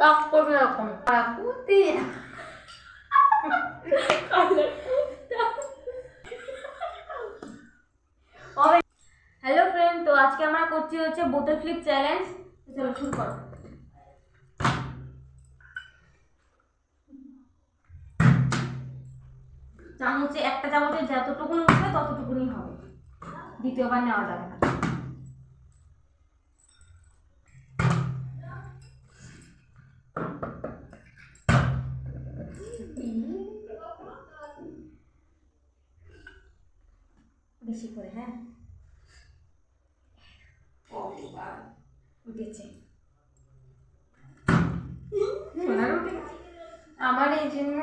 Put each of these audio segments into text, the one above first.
টক করবে এরকম কাকুতি হ্যালো ফ্রেন্ড তো আজকে আমরা করছি হচ্ছে বোতল ফ্লিপ চ্যালেঞ্জ চলো শুরু করো। চামচে একটা চামচে যতটুকুনি উঠবে ততটুকুনি হবে। দ্বিতীয়বার নেওয়া যাবে না। বেশি করে হ্যাঁ? উঠেছে। আমার এই জন্য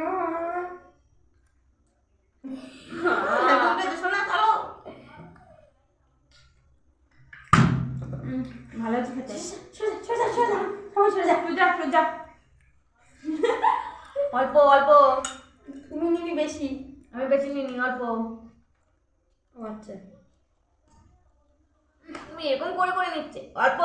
ভালো খেতে। যা। অল্প অল্প। তুমি নিবি বেশি। আমি বেশি নিইনি অল্প। আচ্ছা। তুমি এরকম করে করে নিচ্ছে। অল্প।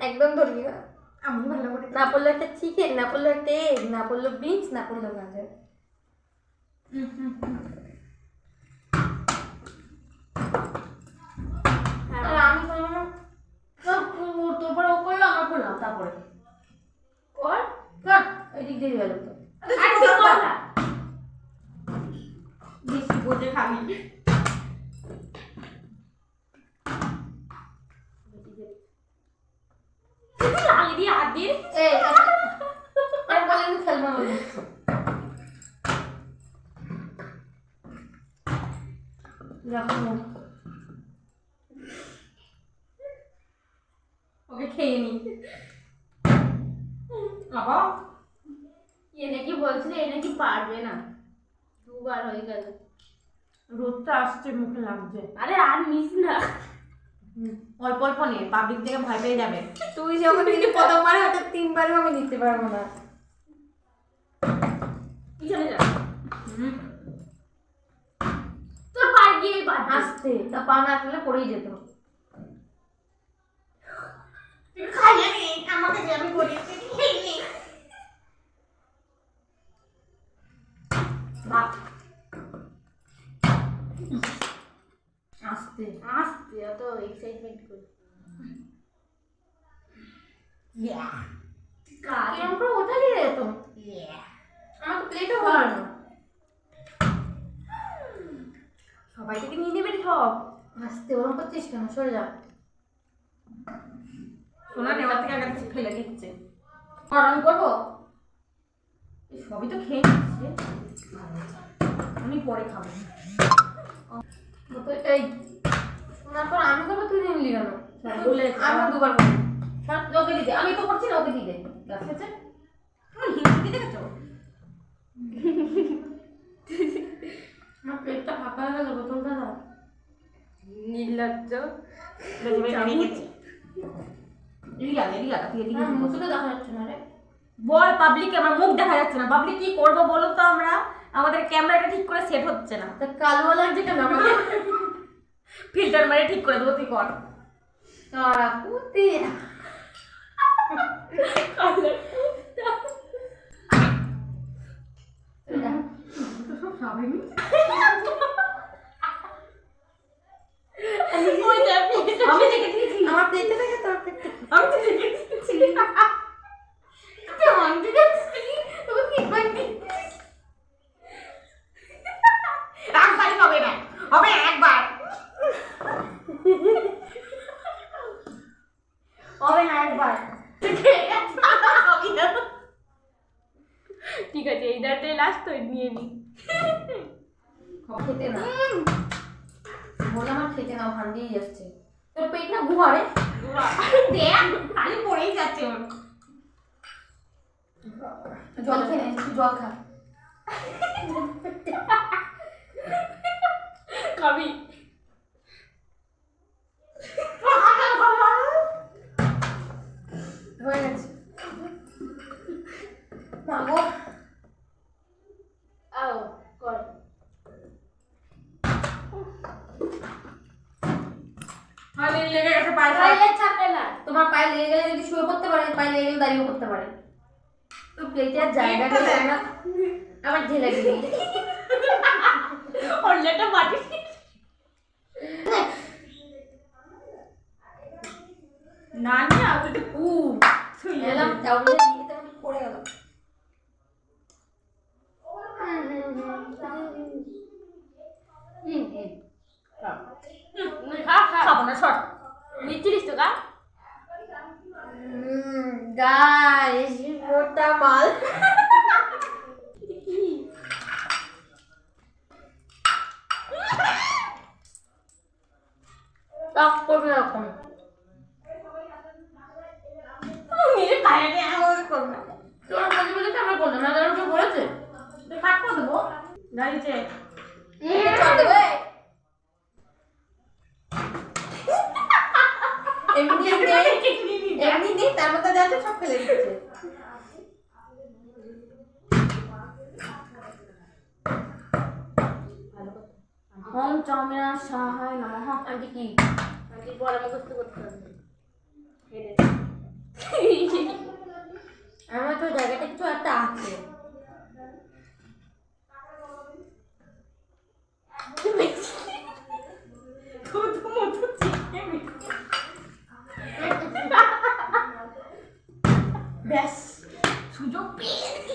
একদম ধরবি না। আমি ভালো করে না পড়লে একটা চিকেন না পড়লে একটা এগ না পড়লে বিনস না পড়লে গাজর। আমি করলাম তারপরে। কর না। বেশি বোঝে খাবি। লাগিয়ে এই খেলব। রাখো। ওকে খেয়ে নি। বাবা। এ নাকি বলছিল এ নাকি পারবে না। দুবার হয়ে গেল। রোদটা আসছে মুখে লাগছে। আরে আর মিস না। অল্প অল্প নে পাবলিক থেকে ভয় পেয়ে যাবে। তুই যখন দিদি প্রথমবার হয়তো তিনবারও আমি নিতে পারব না। পিছনে যা। তোর পায়ে গিয়ে আসতে তা পা না আসলে পড়েই যেত তুই খাইয়ে নে আমাকে যে আমি করি তুই খেয়ে নে বাপ আসতে আসতে অত এক্সাইটমেন্ট করি ইয়া কিরম করে ওঠালি রে তো আমার প্লেটও ভালো সবাই থেকে নিয়ে নেবে সব আসতে ওরম করছিস কেন? সরে যা। সোনা নেওয়ার থেকে আগে কিছু ফেলে দিচ্ছে। গরম করব? সবই তো খেয়ে নিচ্ছে। আমি পরে খাব। তো এই শোনার পর আমি করব তুই নিলি কেন? বলে আমি দুবার করব। ওকে দিতে। আমি তো করছি না ওকে দিতে। আছে? তুমি হিন্দি দেখেছ? আমার পেটটা ফাঁকা হয়ে গেল বোতলটা দাও। নির্লজ্জ বল পাবলিক আমার মুখ দেখা যাচ্ছে না। পাবলিক কি করব বলো তো আমরা? আমাদের ক্যামেরাটা ঠিক করে সেট হচ্ছে না। তা কালো লাগছে কেন ফিল্টার মারে ঠিক করে দেবো তুই কর। তারা আমি দেখেছি। তো দেখে দিয়েছি তুই অন্ধি দেখছিস তোকে কি করবি একবারই হবে না হবে না একবার হবে না একবার ঠিক আছে এই দাঁড়টাই লাস্ট তো নিয়ে নি। খেতে না। বল আমার খেতে না ভান দিয়ে যাচ্ছে। তোর পেট না ঘুমারে দেখ খালি পড়েই যাচ্ছে। ওর জল খেয়ে একটু জল খা। খাবি হয়ে গেছে মাগো আও কর গেছে পায়ে পায়ে ছাড়বে না। তোমার পায়ে লেগে গেলে যদি শুয়ে পড়তে পারে পায়ে লেগে গেলে দাঁড়িয়ে পড়তে পারে। তো প্লেটে আর জায়গা নেই আমার আমার ঢেলে দিবি। অন্যটা মাটি না না ওটা উ এলাম চাউমিন দিয়ে দিতে আমি পড়ে গেল হুম হুম খা খা খাব না সর মিচ্ছিলিস তো গাইস মোটা মাল টক করবে এরকম নিজে খায় নি আমাকে করবে। তোর বলে বলে আমরা করলাম না তোর বলেছে তুই কাট করে দেবো। দাঁড়িয়েছে কর দেবে এমনি নেই এমনি নেই তার মধ্যে যাচ্ছে সব ফেলে দিচ্ছে। ওম চাউমিনা সাহায় নমঃ। আন্টি কি? আন্টি বড় মুখস্থ করতে হবে। আমার তো জায়গাটা কিছু একটা আছে। সুযোগ পেয়েছি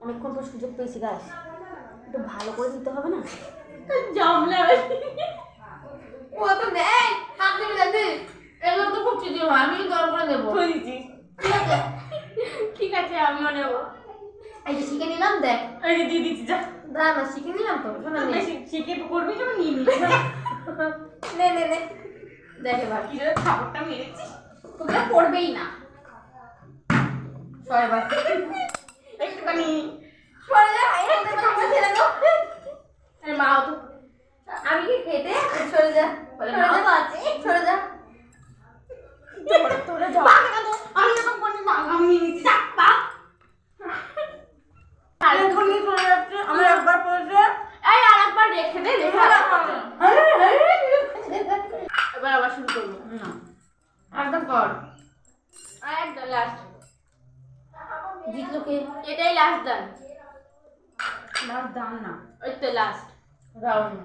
অনেকক্ষণ পর সুযোগ পেয়েছি গাছ একটু ভালো করে দিতে হবে না? জমলে ও তো নেই। হাত দেবে যাতে এগুলো তো খুব চিঠি আমি গরম করে ঠিক আছে। আমিও নেব। এই যে শিখে নিলাম দেখ। এই যে দিয়ে দিচ্ছি যা। না শিখে নিলাম তো শোনা শিখে করবি নিয়ে নে নে নে। দেখ এবার কি রে খাবারটা মেরেছি তোমরা পড়বেই না। এবার। একটুখানি সরে যা এই হাতে কথা ছেড়ে দাও আরে মা তো আমি কি খেতে? সরে যা। সরে যা। আছে। সরে যা তোরা তোরা যা আমি এরকম করে বাঘ আমি নিয়ে নিচ্ছি যা বাঘ আরেকবার নিয়ে চলে যাচ্ছে আমার একবার পড়েছে এই আরেকবার রেখে দে রেখে দে। এবার আবার শুরু করব না একদম কর। আর একদম লাস্ট জিতলো কে? এটাই লাস্ট দান লাস্ট দাম না। ওই তো লাস্ট রাউন্ড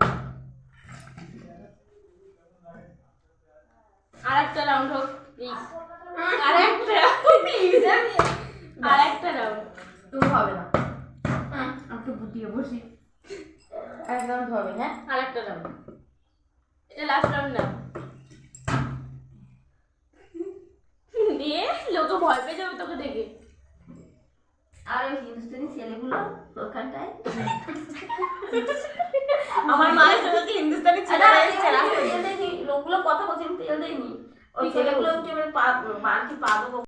আর একটা রাউন্ড হোক প্লিজ আর একটা প্লিজ আর একটা রাউন্ড তুমি হবে না। আমি তো গুটিয়ে বসি। এক রাউন্ড হবে হ্যাঁ? আর একটা রাউন্ড এটা লাস্ট রাউন্ড না দিয়ে লোকে ভয় পেয়ে যাবে তোকে দেখে। আর ওই হিন্দুস্তানি ছেলেগুলো ওখানটায়? আমার মায়ের সাথে হিন্দুস্তানি ছেলে লোকগুলো কথা বলছে তেল দেয়নি। ওই ছেলেগুলো উঠে মানে পা পা কি পা দেবো